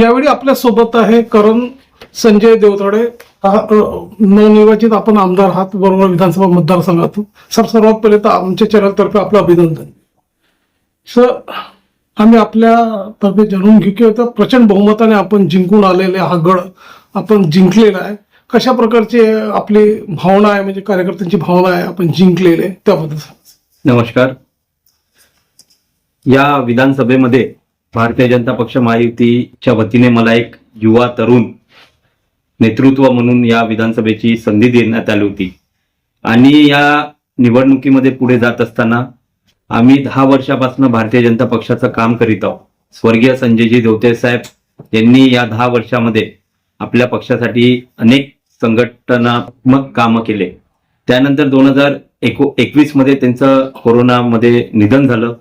यावेळी आपल्यासोबत आहे करण संजय देवतडे. नवनिर्वाचित आपण आमदार आहात बरोबर विधानसभा मतदारसंघातून. सर सर्वात पहिले तर आमच्या चॅनलतर्फे आपलं अभिनंदन. सर आम्ही आपल्या तर्फे जाणून घेऊ की आता प्रचंड बहुमताने आपण जिंकून आलेले हा गड आपण जिंकलेला आहे. कशा प्रकारचे आपली भावना आहे म्हणजे कार्यकर्त्यांची भावना आहे आपण जिंकलेले त्याबद्दल नमस्कार. या विधानसभेमध्ये भारतीय जनता पक्ष महायुतीच्या वतीने मला एक युवा तरुण नेतृत्व म्हणून या विधानसभेची संधी देण्यात आली होती. आणि या निवडणुकीमध्ये पुढे जात असताना आम्ही दहा वर्षापासून भारतीय जनता पक्षाचं काम करीत आहोत. स्वर्गीय संजयजी देवते साहेब यांनी या दहा वर्षामध्ये आपल्या पक्षासाठी अनेक संघटनात्मक कामं केले. त्यानंतर दोन हजार एको एकवीसमध्ये त्यांचं कोरोनामध्ये निधन झालं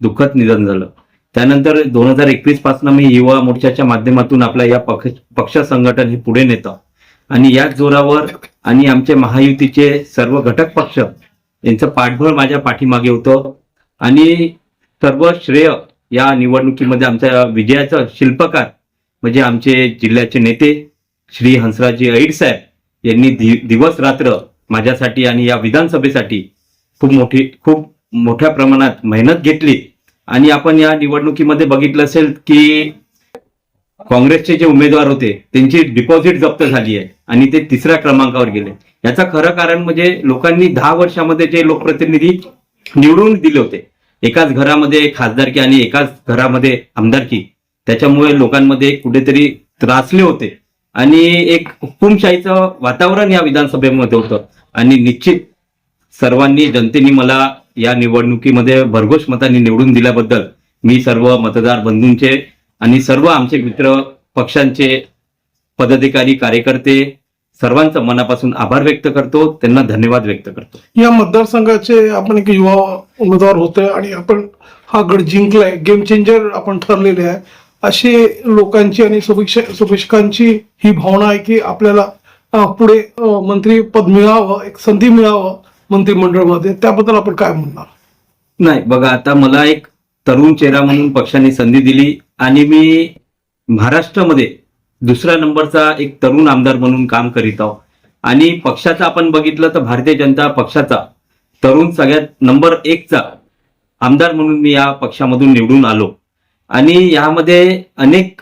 दुःखद निधन झालं. त्यानंतर दोन हजार एकवीसपासून मी युवा मोर्चाच्या माध्यमातून आपल्या या पक्ष पक्ष संघटन हे पुढे नेतो. आणि याच जोरावर आणि आमचे महायुतीचे सर्व घटक पक्ष यांचं पाठबळ माझ्या पाठीमागे होतं. आणि सर्व श्रेय या निवडणुकीमध्ये आमच्या विजयाचा शिल्पकार म्हणजे आमचे जिल्ह्याचे नेते श्री हंसराजी ऐड साहेब यांनी दिवस रात्र माझ्यासाठी आणि या विधानसभेसाठी खूप मोठी खूप मोठ्या प्रमाणात मेहनत घेतली. आणि आपण या निवडणुकीमध्ये बघितलं असेल की काँग्रेसचे जे उमेदवार होते त्यांची डिपॉझिट जप्त झाली आहे आणि ते तिसऱ्या क्रमांकावर गेले. याचं खरं कारण म्हणजे लोकांनी दहा वर्षामध्ये जे लोकप्रतिनिधी निवडून दिले होते एकाच घरामध्ये खासदारकी आणि एकाच घरामध्ये आमदारकी त्याच्यामुळे लोकांमध्ये कुठेतरी त्रासले होते. आणि एक हुकुमशाहीचं वातावरण या विधानसभेमध्ये होतं. आणि निश्चित सर्वांनी जनतेने मला या निवडणुकीमध्ये भरघोष मतांनी निवडून दिल्याबद्दल मी सर्व मतदार बंधूंचे आणि सर्व आमचे मित्र पक्षांचे पदाधिकारी कार्यकर्ते सर्वांचा मनापासून आभार व्यक्त करतो. त्यांना धन्यवाद व्यक्त करतो. या मतदारसंघाचे आपण एक युवा उमेदवार होते आणि आपण हा गड जिंकलाय. गेम चेंजर आपण ठरलेले आहे. असे लोकांची आणि शुभेच्छकांची ही भावना आहे की आपल्याला पुढे मंत्री पद मिळावं एक संधी मिळावं मंत्रिमंडळामध्ये त्याबद्दल आपण काय म्हणणार? नाही बघा आता मला एक तरुण चेहरा म्हणून पक्षाने संधी दिली आणि मी महाराष्ट्रामध्ये दुसऱ्या नंबरचा एक तरुण आमदार म्हणून काम करीत आहोत आणि पक्षाचा आपण बघितलं तर भारतीय जनता पक्षाचा तरुण सगळ्यात नंबर एकचा आमदार म्हणून मी या पक्षामधून निवडून आलो. आणि यामध्ये अनेक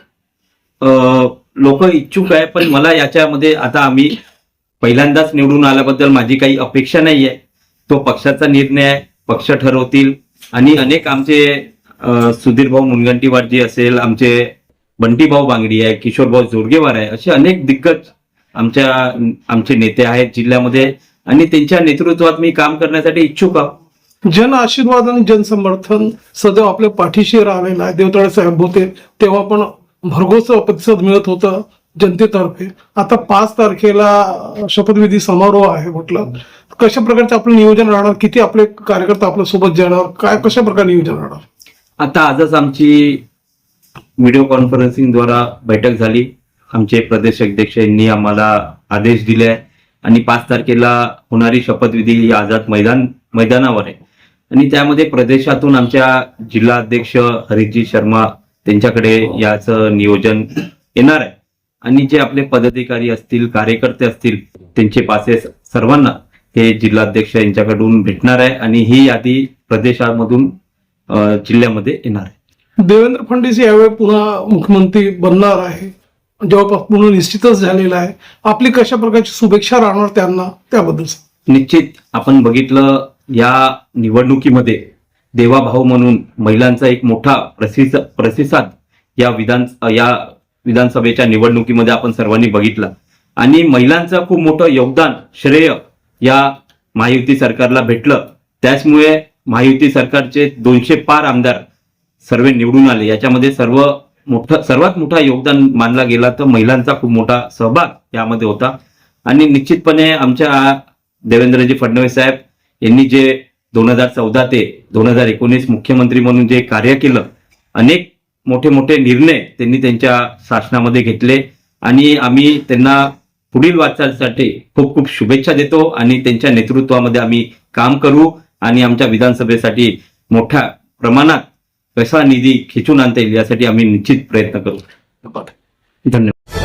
लोक इच्छुक आहे पण मला याच्यामध्ये आता आम्ही पहिल्यांदाच निवडून आल्याबद्दल माझी काही अपेक्षा नाही आहे तो पक्षाचा निर्णय आहे पक्ष ठरवतील. आणि अनेक आमचे सुधीरभाऊ सुधीर भाऊ मुनगंटीवार असेल आमचे बंटी भाऊ बांगडी आहे किशोर भाऊ जोडगेवार आहे असे अनेक दिग्गज आमच्या आमचे नेते आहेत जिल्ह्यामध्ये. आणि त्यांच्या नेतृत्वात मी काम करण्यासाठी इच्छुक आहोत जन आशीर्वाद आणि जनसमर्थन सदैव आपल्या पाठीशी राहिलेलं आहे. देवतळे साहेब होते तेव्हा पण भरघोस प्रतिसाद मिळत होता. जनतेतर्फे. आता पाच तारखेला शपथविधी समारोह आहे म्हटलं. कशा प्रकारचं आपलं नियोजन राहणार? किती आपले कार्यकर्ता आपल्यासोबत जाणार? काय कशा प्रकारे नियोजन राहणार? आता आजच आमची व्हिडिओ कॉन्फरन्सिंगद्वारा बैठक झाली. आमचे प्रदेश अध्यक्ष यांनी आम्हाला आदेश दिले आहे. आणि पाच तारखेला होणारी शपथविधी ही आझाद मैदान मैदानावर आहे. आणि त्यामध्ये प्रदेशातून आमच्या जिल्हा अध्यक्ष हरिजी शर्मा त्यांच्याकडे याचं नियोजन येणार आहे. आणि जे आपले पदाधिकारी असतील कार्यकर्ते असतील त्यांचे पासेस सर्वांना हे जिल्हाध्यक्ष यांच्याकडून भेटणार आहे आणि ही यादी प्रदेशामधून जिल्ह्यामध्ये येणार आहे. देवेंद्र फडणवीस यावेळी पुन्हा मुख्यमंत्री बनणार आहे. जवळपास पूर्ण निश्चितच झालेला आहे. आपली कशा प्रकारची शुभेच्छा राहणार त्यांना त्याबद्दल. निश्चित आपण बघितलं या निवडणुकीमध्ये देवाभाऊ म्हणून महिलांचा एक मोठा प्रसिद्ध प्रतिसाद या विधान या विधानसभेच्या निवडणुकीमध्ये आपण सर्वांनी बघितला. आणि महिलांचं खूप मोठं योगदान श्रेय या महायुती सरकारला भेटलं. त्याचमुळे महायुती सरकारचे दोनशे पार आमदार सर्व निवडून आले. याच्यामध्ये सर्व मोठं सर्वात मोठा योगदान मानला गेला तर महिलांचा खूप मोठा सहभाग यामध्ये होता. आणि निश्चितपणे आमच्या देवेंद्रजी फडणवीस साहेब यांनी जे दोन हजार चौदा ते दोन हजार एकोणीस मुख्यमंत्री म्हणून जे कार्य केलं अनेक मोठे मोठे निर्णय त्यांनी त्यांच्या शासनामध्ये घेतले. आणि आम्ही त्यांना पुढील वाटचालीसाठी खूप खूप शुभेच्छा देतो आणि त्यांच्या नेतृत्वामध्ये आम्ही काम करू आणि आमच्या विधानसभेसाठी मोठ्या प्रमाणात कसा निधी खेचून आणता येईल यासाठी आम्ही निश्चित प्रयत्न करू. धन्यवाद.